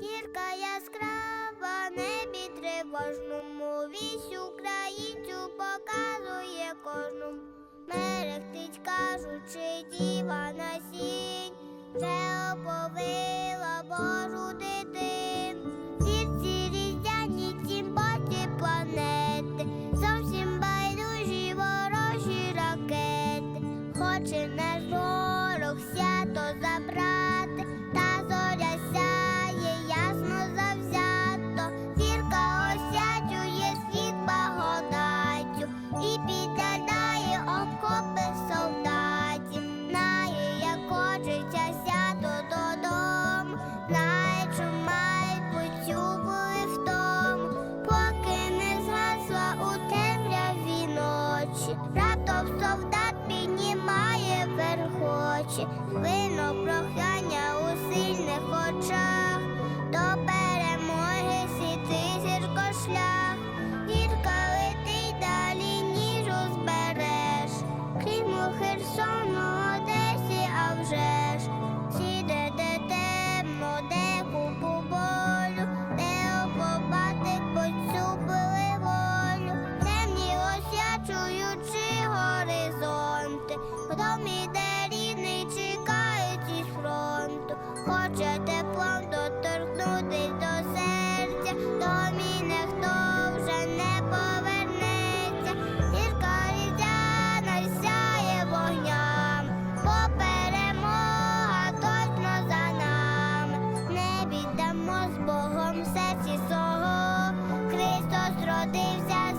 Зірка яскрава, небі тривожному, вісь українцю показує кожному, мерехтить, кажучи, діва на сінь, вже оповила Божу дитину, зірці різдяні цімбаті планети, зовсім байдужі ворожі ракети, хоче наш ворог свято забрати. Ночі. Раптом солдат піднімає верхочі, вино прохання у сильних очах, до перемоги світи зірко шлях, гірка летить далі, ніж узбереш, крім у Херсону, Одесі, а вже ж, хоче теплом доторкнутись до серця, то мій ніхто вже не повернеться, гірка різдяна сяє вогням, бо точно за нами, не віддамо з Богом серці свого, Христос родився.